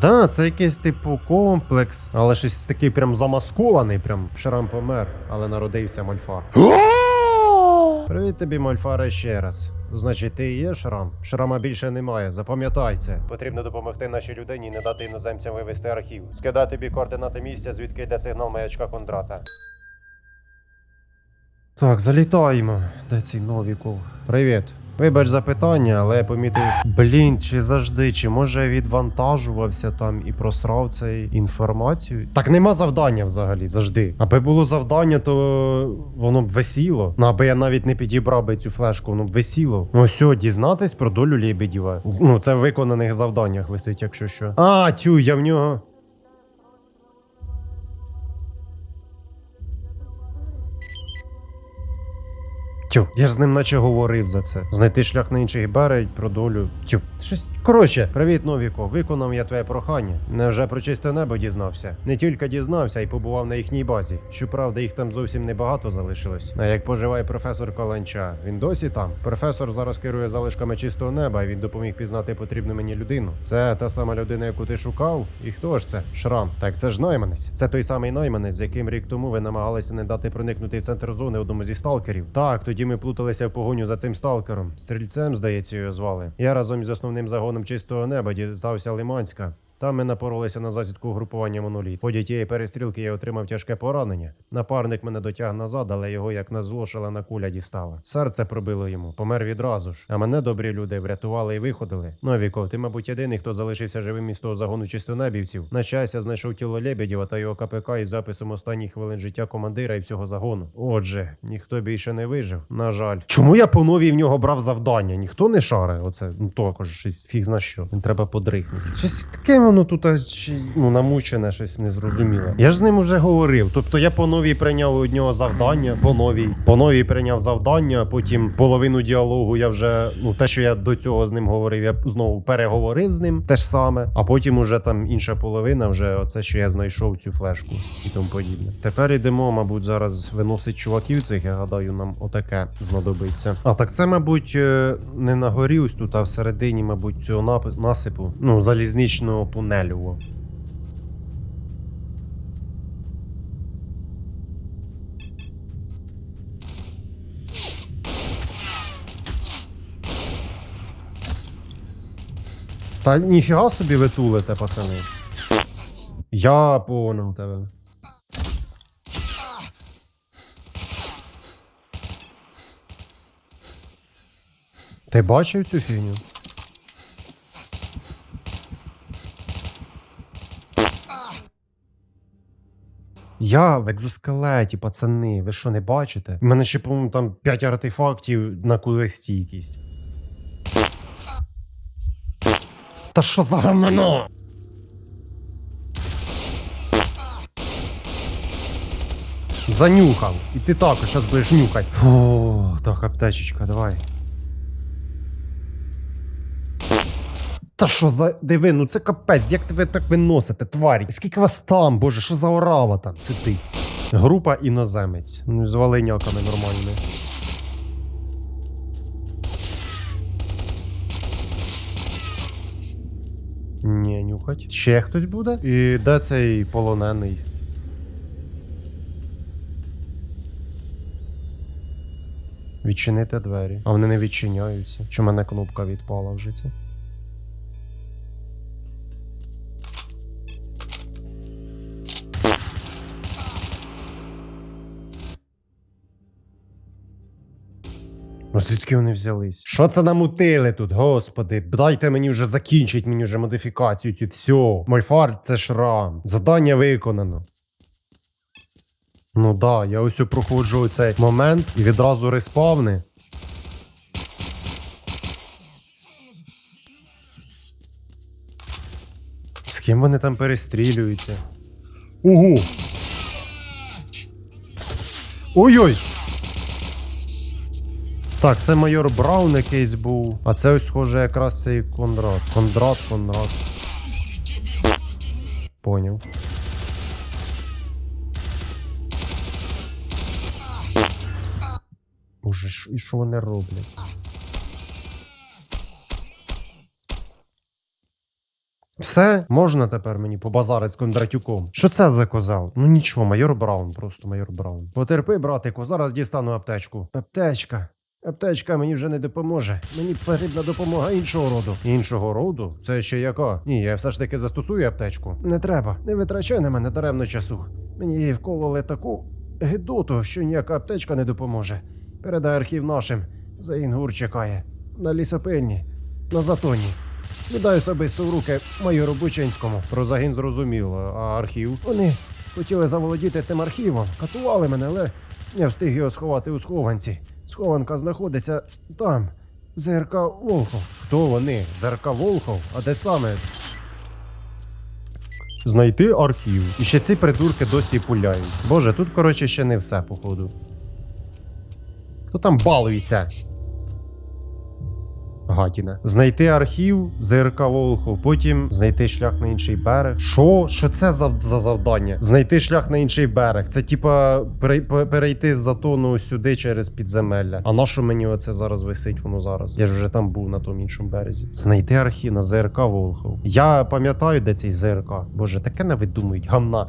Да, це якийсь типу комплекс, але щось такий прям замаскований, прям Шрам помер, але народився Мольфар. Привіт тобі, Мольфаре, ще раз. Значить, ти і є шрам? Шрама більше немає. Запам'ятай це. Потрібно допомогти нашій людині і не дати іноземцям вивести архів. Скидай тобі координати місця, звідки йде сигнал маячка Кондрата. Так, залітаємо. Де цей Новіков? Привіт. Вибач за питання, але я помітив. Блін, чи завжди, чи може я відвантажувався там і просрав цей інформацію? Так нема завдання взагалі, завжди. Аби було завдання, то воно б висіло. Ну, аби я навіть не підібрав би цю флешку, воно б висіло. Ну все, дізнатись про долю Лебедєва. Ну, це в виконаних завданнях висить, якщо що. А, тю, я в нього. Тю, я ж з ним наче говорив за це. Знайти шлях на інший берег про долю. Тю, щось. Коротше, привіт, Новіко. Виконав я твоє прохання. Невже про чисте небо дізнався? Не тільки дізнався, й побував на їхній базі. Щоправда, їх там зовсім небагато залишилось. А як поживає професор Каланча? Він досі там. Професор зараз керує залишками чистого неба, і він допоміг пізнати потрібну мені людину. Це та сама людина, яку ти шукав. І хто ж це? Шрам. Так це ж найманець. Це той самий найманець, з яким рік тому ви намагалися не дати проникнути в центр зони одному зі сталкерів. Так, тоді ми плуталися в погоню за цим сталкером. Стрільцем, здається, його звали. Я разом із основним загоном чистого неба дістався Лиманська. Там ми напоролися на засідку угрупування моноліт. В тієї перестрілки я отримав тяжке поранення. Напарник мене дотяг назад, але його як шалена куля дістала. Серце пробило йому, помер відразу ж. А мене добрі люди врятували і виходили. Новіков, ти, мабуть, єдиний, хто залишився живим із того загону чистонебівців. На щастя, знайшов тіло Лебедєва та його КПК із записом останніх хвилин життя командира і всього загону. Отже, ніхто більше не вижив. На жаль. Чому я по новій в нього брав завдання? Ніхто не шаре. Оце ну також щось фіг зна що. Треба подрихнути. Щось таке воно тут аж, ну, намучене, щось незрозуміле. Я ж з ним уже говорив. Тобто я по новій прийняв у нього завдання, по новій, по новій прийняв завдання. Потім половину діалогу я вже, ну те, що я до цього з ним говорив, я знову переговорив з ним те ж саме. А потім уже там інша половина, вже оце, що я знайшов цю флешку і тому подібне. Тепер йдемо, мабуть, зараз виносить чуваків цих. Я гадаю, нам отаке знадобиться. А так це, мабуть, е, не на горі ось тут, а всередині, мабуть, цього насипу, ну, залізничного тунелю. Та ніфіга собі ви тулите, пацани. Я понял тебе. Ти бачив цю фігню? Я в екзоскелеті, пацани, ви що не бачите? У мене ще, по-моєму, там 5 артефактів на кулестійкість. Та що за гамно? Занюхав. І ти також зараз будеш нюхати. Фу, так, аптечечка, давай. Та що за диви, ну це капець, як ви так виносите, тварі? Скільки вас там, боже, що за орава там сидить? Група іноземець. Ну, з валеняками нормальними. Ні, нюхать. Ще хтось буде? І де цей полонений? Відчинити двері. А вони не відчиняються. Чи в мене кнопка відпала вже ця? Ну, звідки вони взялись? Що це намутили тут, господи? Дайте мені вже закінчить мені вже модифікацію цю. Все. Мольфар це шрам. Задання виконано. Ну да, я ось проходжу цей момент і відразу респавни. З ким вони там перестрілюються? Ого! Ой-ой! Так, це майор Браун якийсь був. А це ось схоже якраз цей Кондрат. Кондрат, Кондрат. Поняв. Боже, і що вони роблять? Все, можна тепер мені побазарити з Кондратюком. Що це за козел? Ну нічого, майор Браун, просто майор Браун. Потерпи, братику, зараз дістану аптечку. Аптечка. Аптечка мені вже не допоможе. Мені потрібна допомога іншого роду. Іншого роду? Це ще яка? Ні, я все ж таки застосую аптечку. Не треба, не витрачай на мене даремно часу. Мені її вкололи таку гидоту, що ніяка аптечка не допоможе. Передай архів нашим. Заінгур чекає. На лісопильні, на затоні. Віддай особисто в руки майору Бучинському. Про загін зрозуміло, а архів? Вони хотіли заволодіти цим архівом, катували мене, але я встиг його сховати у схованці. Схованка знаходиться там. ЗРК Волхов. Хто вони? ЗРК Волхов? А де саме? Знайти архів. І ще ці придурки досі пуляють. Боже, тут, коротше, ще не все, походу. Хто там балується? Гадіна. Знайти архів ЗРК Волхов, потім знайти шлях на інший берег. Що? Що це за, за завдання? Знайти шлях на інший берег. Це типа перейти з затону сюди через підземелля. А на що мені оце зараз висить воно зараз? Я ж вже там був на тому іншому березі. Знайти архів на ЗРК Волхов. Я пам'ятаю, де цей ЗРК. Боже, таке не видумують гамна.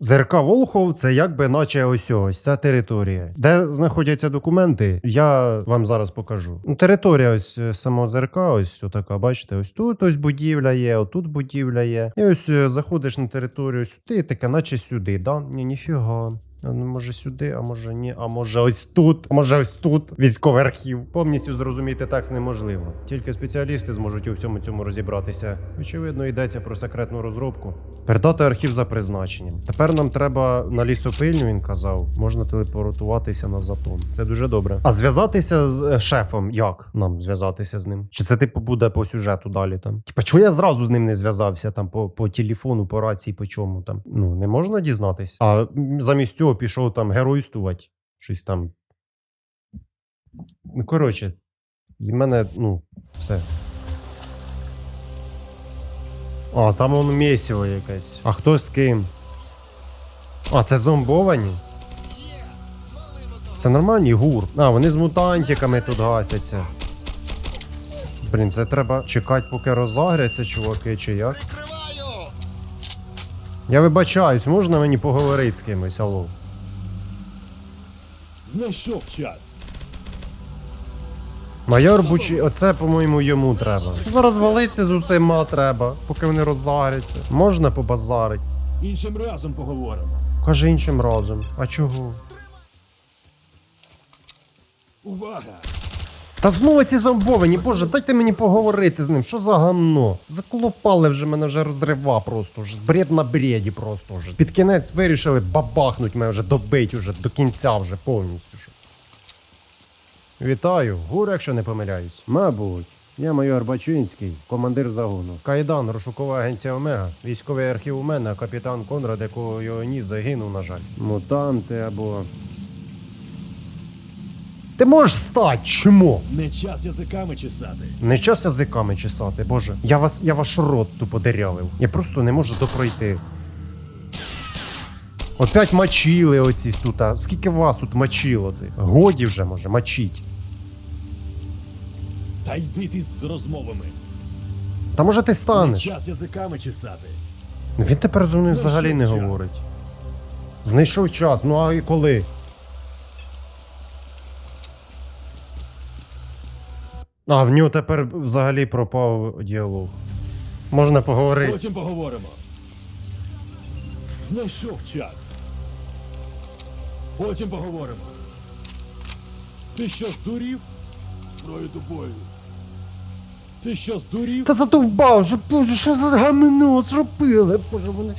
ЗРК Волхов це якби наче ось ось ця територія. Де знаходяться документи, я вам зараз покажу. Ну, Територія ось е, самого ЗРК, ось така, бачите, ось тут ось будівля є, отут будівля є. І ось е, заходиш на територію сюди, таке, наче сюди, да? Ні, ніфіга. Ну, Може сюди, а може ні, а може ось тут, а може ось тут військовий архів. Повністю зрозуміти текст неможливо. Тільки спеціалісти зможуть у всьому цьому розібратися. Очевидно, йдеться про секретну розробку. Передати архів за призначенням. Тепер нам треба на лісопильню, він казав, можна телепортуватися на затон. Це дуже добре. А зв'язатися з е, шефом як нам зв'язатися з ним? Чи це типу буде по сюжету далі там? Типа, чого я зразу з ним не зв'язався там по, по телефону, по рації, по чому там? Ну не можна дізнатись. А замість цього пішов там геройствувати. Щось там. Ну, коротше, і мене, ну, все. А, там воно місіво якесь. А хто з ким? А, це зомбовані? Це нормальні гур. А, вони з мутантиками тут гасяться. Блін, це треба чекати, поки розагряться, чуваки, чи як? Я вибачаюсь, можна мені поговорити з кимось, алло? Знайшов час. Майор Бучі, оце, по-моєму, йому треба. Зараз валиться з усіма треба, поки вони розагряться. Можна побазарить. Іншим разом поговоримо. Каже іншим разом. А чого? Увага! Та знову ці зомбовані, боже, дайте мені поговорити з ним. Що за гамно? Заколопали вже мене вже розрива просто вже. Бред на бреді просто вже. Під кінець вирішили бабахнуть мене вже добить уже до кінця вже повністю. Вже. Вітаю, гур, якщо не помиляюсь. Мабуть. Я майор Бачинський, командир загону. Кайдан, розшукова агенція Омега. Військовий архів у мене, капітан Конрад, якого його ніс загинув, на жаль. Мутанти або. Ти можеш стати, чому? Не час язиками чесати. Не час язиками чесати, боже. Я вас, я ваш рот тупо дерявив. Я просто не можу допройти. Опять мочили оці тут. А скільки вас тут мочило цих? Годі вже може, мочіть. Та йди ти з розмовами. Та може ти станеш. Не час язиками чесати. Він тепер зі мною взагалі не час. говорить. Знайшов час, ну а і коли? А, в нього тепер взагалі пропав діалог. Можна поговорити. Потім поговоримо. Знайшов час. Потім поговоримо. Ти що здурів? Зброю тобою. Ти що здурів? Та задовбав вже, боже, що за гамино зробили? Боже, вони.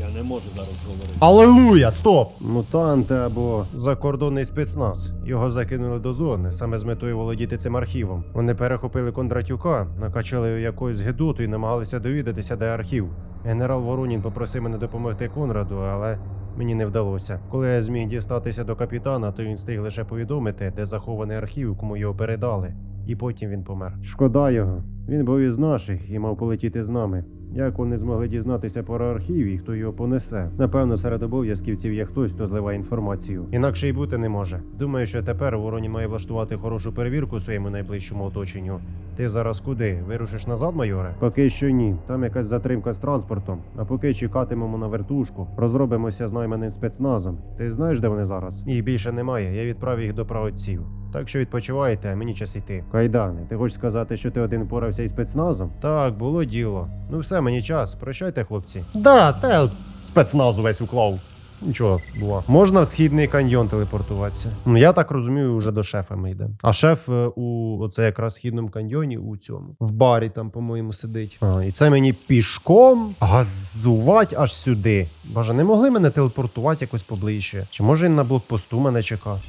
Я не можу зараз говорити. Алелуя, стоп! Мутанти або закордонний спецназ. Його закинули до зони, саме з метою володіти цим архівом. Вони перехопили Кондратюка, накачали його якоюсь гидоту і намагалися довідатися, де архів. Генерал Воронін попросив мене допомогти Конраду, але мені не вдалося. Коли я зміг дістатися до капітана, то він встиг лише повідомити, де захований архів, кому його передали. І потім він помер. Шкода його. Він був із наших і мав полетіти з нами. Як вони змогли дізнатися про архів і хто його понесе? Напевно, серед обов'язківців є хтось, хто зливає інформацію. Інакше й бути не може. Думаю, що тепер Вороні має влаштувати хорошу перевірку своєму найближчому оточенню. Ти зараз куди? Вирушиш назад, майоре? Поки що ні. Там якась затримка з транспортом. А поки чекатимемо на вертушку, розробимося з найманим спецназом. Ти знаєш, де вони зараз? Їх більше немає. Я відправив їх до праотців. Так що відпочивайте, а мені час йти. Кайдане, ти хочеш сказати, що ти один впорався із спецназом? Так, було діло. Ну все, мені час. Прощайте, хлопці. Да, те спецназу весь уклав. Нічого, була. Можна в східний каньйон телепортуватися. Ну я так розумію, вже до шефа ми йдемо. А шеф е, у оце якраз східному каньйоні у цьому. В барі там, по-моєму, сидить. А, і це мені пішком газувати аж сюди. Боже, не могли мене телепортувати якось поближче. Чи може він на блокпосту мене чекав?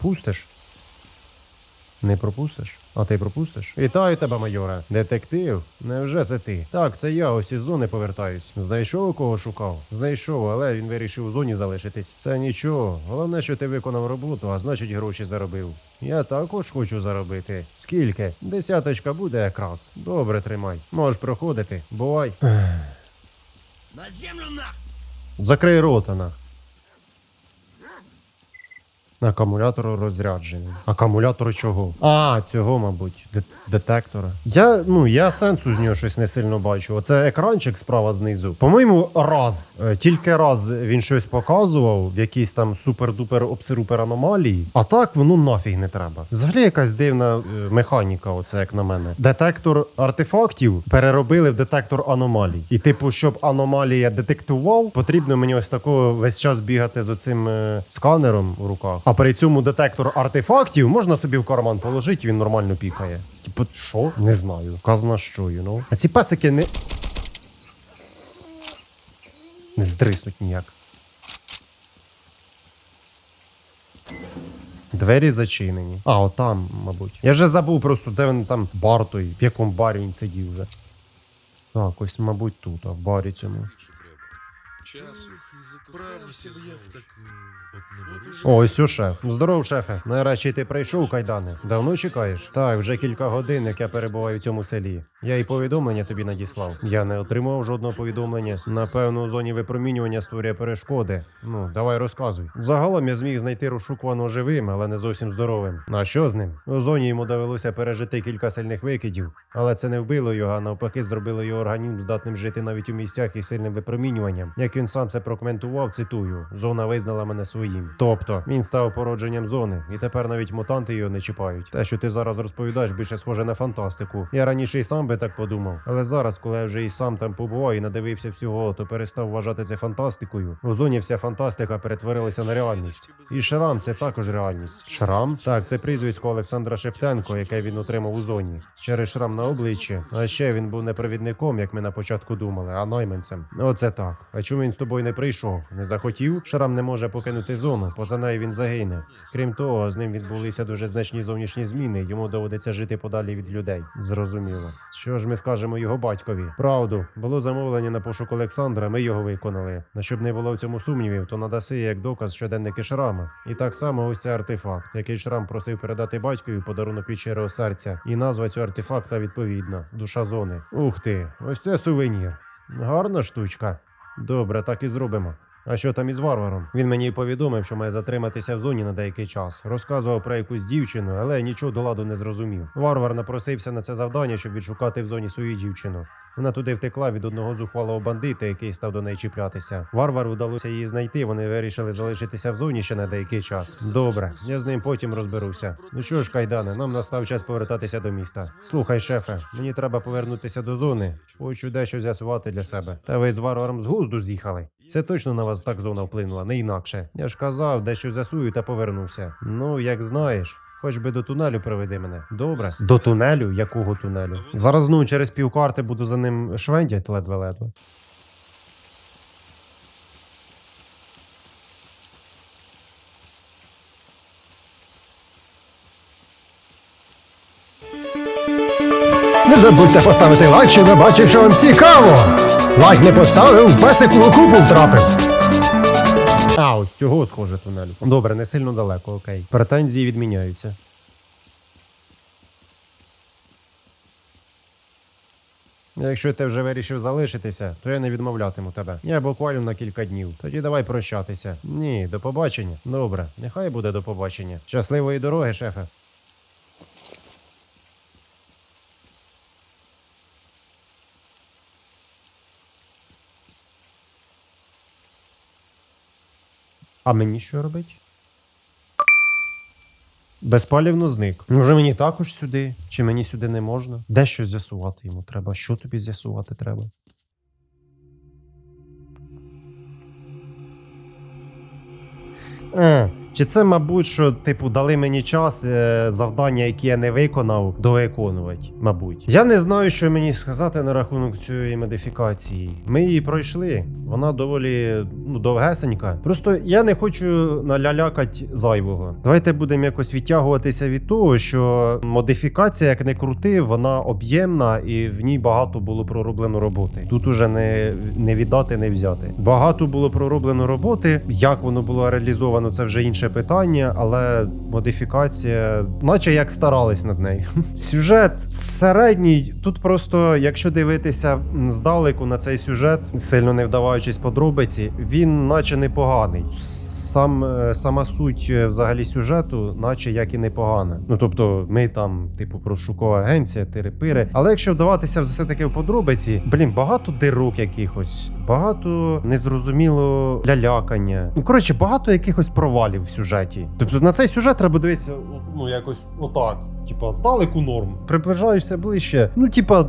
Пропустиш? Не пропустиш? А ти пропустиш? Вітаю тебе, майоре. Детектив? Невже це ти? Так, це я ось із зони повертаюсь. Знайшов кого шукав? Знайшов, але він вирішив у зоні залишитись. Це нічого. Головне, що ти виконав роботу, а значить гроші заробив. Я також хочу заробити. Скільки? Десяточка буде якраз. Добре, тримай. Можеш проходити. Бувай. На землю нах! Закрий рота нах. Акумулятор розряджений. Акумулятор чого? А, цього, мабуть, дет- детектора. Я ну я сенсу з нього щось не сильно бачу. Оце екранчик справа знизу. По-моєму, раз. Е, Тільки раз він щось показував в якійсь там супер-дупер обсирупер аномалії. А так воно нафіг не треба. Взагалі якась дивна е, механіка, оце як на мене. Детектор артефактів переробили в детектор аномалій. І, типу, щоб аномалія детектував, потрібно мені ось такого весь час бігати з оцим е, сканером у руках. А при цьому детектор артефактів можна собі в карман положити, він нормально пікає. Типу, що? Не знаю. Казна що, you know? А ці песики не. Не здриснуть ніяк. Двері зачинені. А, отам, мабуть. Я вже забув просто, де він там бар той, в якому барі він сидів вже. Так, ось, мабуть, тут, а в барі цьому. Часу. Б я в таку. Ось у шеф. Здоров, шефе. Нарешті ти прийшов, кайдане. Давно чекаєш? Так, вже кілька годин, як я перебуваю в цьому селі. Я і повідомлення тобі надіслав. Я не отримав жодного повідомлення. Напевно, у зоні випромінювання створює перешкоди. Ну, давай розказуй. Загалом я зміг знайти розшукуваного живим, але не зовсім здоровим. А що з ним? У зоні йому довелося пережити кілька сильних викидів, але це не вбило його, а навпаки, зробило його організм здатним жити навіть у місцях із сильним випромінюванням. Як він сам це прокоментував, цитую: зона визнала мене своїм. Тобто він став породженням зони, і тепер навіть мутанти його не чіпають. Те, що ти зараз розповідаєш, більше схоже на фантастику. Я раніше і сам би так подумав, але зараз, коли я вже і сам там побував і надивився всього, то перестав вважати це фантастикою. У зоні вся фантастика перетворилася на реальність. І шрам це також реальність. Шрам? Так, це прізвисько Олександра Шептенко, яке він отримав у зоні. Через шрам на обличчі. А ще він був не провідником, як ми на початку думали, а найманцем. Оце так. А чому він з тобою не прийшов? Не захотів? Шрам не може покинути зону, поза нею він загине. Крім того, з ним відбулися дуже значні зовнішні зміни. Йому доведеться жити подалі від людей. Зрозуміло. Що ж ми скажемо його батькові? Правду, було замовлення на пошук Олександра, ми його виконали. На щоб не було в цьому сумнівів, то надаси як доказ щоденники Шрама. І так само ось цей артефакт, який Шрам просив передати батькові подарунок від щирого серця. І назва цього артефакта відповідна: душа зони. Ух ти, ось це сувенір. Гарна штучка. Добре, так і зробимо. А що там із варваром? Він мені повідомив, що має затриматися в зоні на деякий час. Розказував про якусь дівчину, але нічого до ладу не зрозумів. Варвар напросився на це завдання, щоб відшукати в зоні свою дівчину. Вона туди втекла від одного зухвалого бандита, який став до неї чіплятися. Варвару вдалося її знайти. Вони вирішили залишитися в зоні ще на деякий час. Добре, я з ним потім розберуся. Ну що ж, кайдане, нам настав час повертатися до міста. Слухай, шефе, мені треба повернутися до зони. Хочу дещо з'ясувати для себе. Та ви з варваром з глузду з'їхали. Це точно на вас так зона вплинула, не інакше. Я ж казав, дещо з'ясую та повернуся. Ну, як знаєш. Хоч би до тунелю приведи мене. Добре. До тунелю? Якого тунелю? Зараз ну через півкарти буду за ним швендять ледве-ледве. Не забудьте поставити лайк, щоб я бачив, що вам цікаво. Лайк не поставив, в песику у купу втрапив. А, ось цього схоже тунелю. Добре, не сильно далеко, окей. Претензії відміняються. Якщо ти вже вирішив залишитися, то я не відмовлятиму тебе. Я буквально на кілька днів. Тоді давай прощатися. Ні, до побачення. Добре, нехай буде до побачення. Щасливої дороги, шефе. А мені що робить? Безпалівно зник. Може мені також сюди? Чи мені сюди не можна? Де щось з'ясувати йому треба? Що тобі з'ясувати треба? А, чи це, мабуть, що, типу, дали мені час е, завдання, які я не виконав, довиконувати, мабуть. Я не знаю, що мені сказати на рахунок цієї модифікації. Ми її пройшли. Вона доволі ну, довгесенька. Просто я не хочу налялякати зайвого. Давайте будемо якось відтягуватися від того, що модифікація, як не крути, вона об'ємна і в ній багато було пророблено роботи. Тут уже не, не віддати, не взяти. Багато було пророблено роботи. Як воно було реалізовано, це вже інше питання, але модифікація, наче як старались над нею. Сюжет середній. Тут просто, якщо дивитися здалеку на цей сюжет, сильно не вдаваючись подробиці, він наче непоганий. Сам е, сама суть е, взагалі сюжету, наче як і непогана. Ну тобто, ми там, типу, розшукова агенція, тири-пири. Але якщо вдаватися все таки в подробиці, блін, багато дирок якихось, багато незрозуміло лялякання. Ну коротше, багато якихось провалів в сюжеті. Тобто на цей сюжет треба дивитися, ну якось отак. Типа, здалеку норм. Приближаєшся ближче. Ну, типа,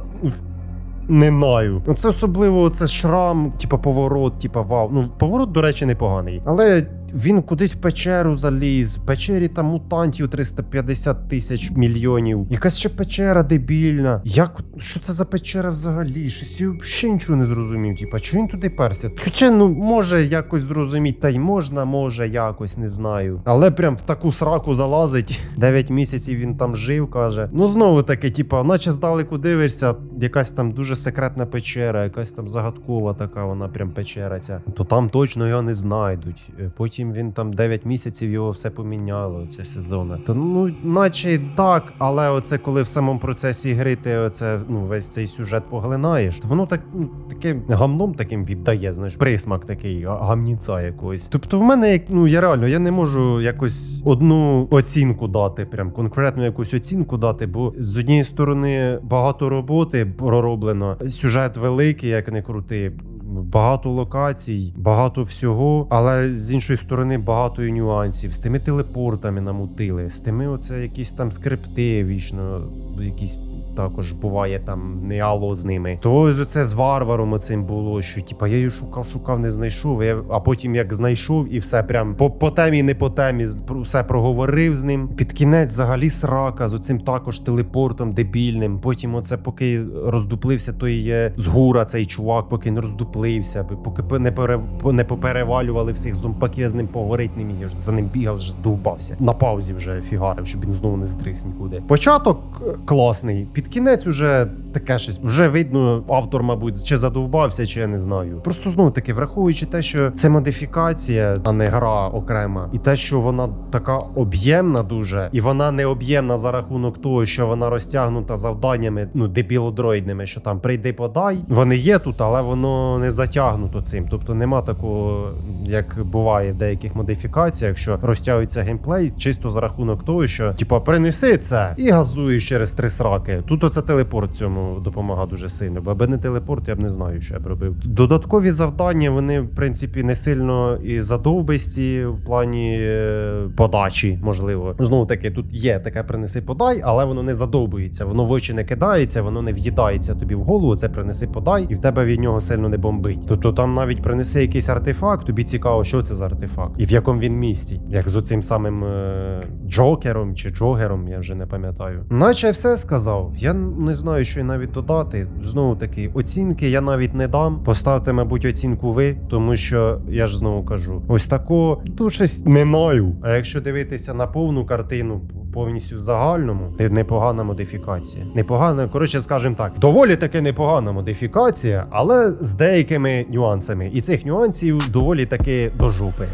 не знаю. Це особливо це шрам, типа поворот, типа вау. Ну, поворот, до речі, непоганий. Але він кудись в печеру заліз. В печері там мутантів 350 тисяч мільйонів. Якась ще печера дебільна. Як що це за печера взагалі? Щось я взагалі нічого не зрозумів. Типа, чого він туди перся? Хоча, ну, може якось зрозуміти, та й можна, може якось, не знаю. Але прям в таку сраку залазить. 9 місяців він там жив, каже. Ну знову таки, типа, наче здалеку дивишся, якась там дуже секретна печера, якась там загадкова така, вона прям печера ця. То там точно його не знайдуть. Е, Потім він там 9 місяців його все поміняло, ця сезона. То ну, наче так, але оце коли в самому процесі гри ти оце, ну, весь цей сюжет поглинаєш, то воно так ну, таким гамном таким віддає, знаєш, присмак такий га- гамніця якогось. Тобто, в мене як ну я реально я не можу якось одну оцінку дати, прям конкретну якусь оцінку дати, бо з однієї сторони багато роботи пророблено, сюжет великий, як не крути. Багато локацій, багато всього, але з іншої сторони багато і нюансів. З тими телепортами намутили, з тими оце якісь там скрипти вічно, якісь також буває там не алло з ними. То оце з варваром оцим було, що типа я її шукав, шукав, не знайшов. Я, а потім як знайшов і все прям по, по темі, не по темі, все проговорив з ним. Під кінець взагалі срака з оцим також телепортом дебільним. Потім оце поки роздуплився, той є згура цей чувак, поки не роздуплився, поки не пере, по- не поперевалювали всіх зомбаків, я з ним поговорити не міг. Я ж за ним бігав, ж здовбався. На паузі вже фігарив, щоб він знову не здрис нікуди. Початок е, класний, під кінець уже таке щось. Вже видно, автор, мабуть, чи задовбався, чи я не знаю. Просто знову таки, враховуючи те, що це модифікація, а не гра окрема, і те, що вона така об'ємна дуже, і вона не об'ємна за рахунок того, що вона розтягнута завданнями, ну дебілодроїдними, що там прийди подай. Вони є тут, але воно не затягнуто цим. Тобто нема такого, як буває в деяких модифікаціях, що розтягується геймплей чисто за рахунок того, що типа принеси це і газуєш через три сраки. Тут оце телепорт цьому допомагає дуже сильно. Бо аби не телепорт, я б не знаю, що я б робив. Додаткові завдання вони, в принципі, не сильно і задовбисті в плані е, подачі, можливо. Знову таки, тут є таке принеси подай, але воно не задовбується, воно в очі не кидається, воно не в'їдається тобі в голову. Це принеси подай, і в тебе від нього сильно не бомбить. Тобто там навіть принеси якийсь артефакт, тобі цікаво, що це за артефакт, і в якому він місті, як з оцим самим е, Джокером чи Джогером, я вже не пам'ятаю. Наче все сказав. Я не знаю, що й навіть додати. Знову таки, оцінки я навіть не дам. Поставте, мабуть, оцінку ви, тому що я ж знову кажу: ось тако, щось не знаю. А якщо дивитися на повну картину, повністю в загальному, це непогана модифікація. Непогана, коротше, скажімо так, доволі таки непогана модифікація, але з деякими нюансами. І цих нюансів доволі таки до жопи.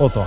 Ото.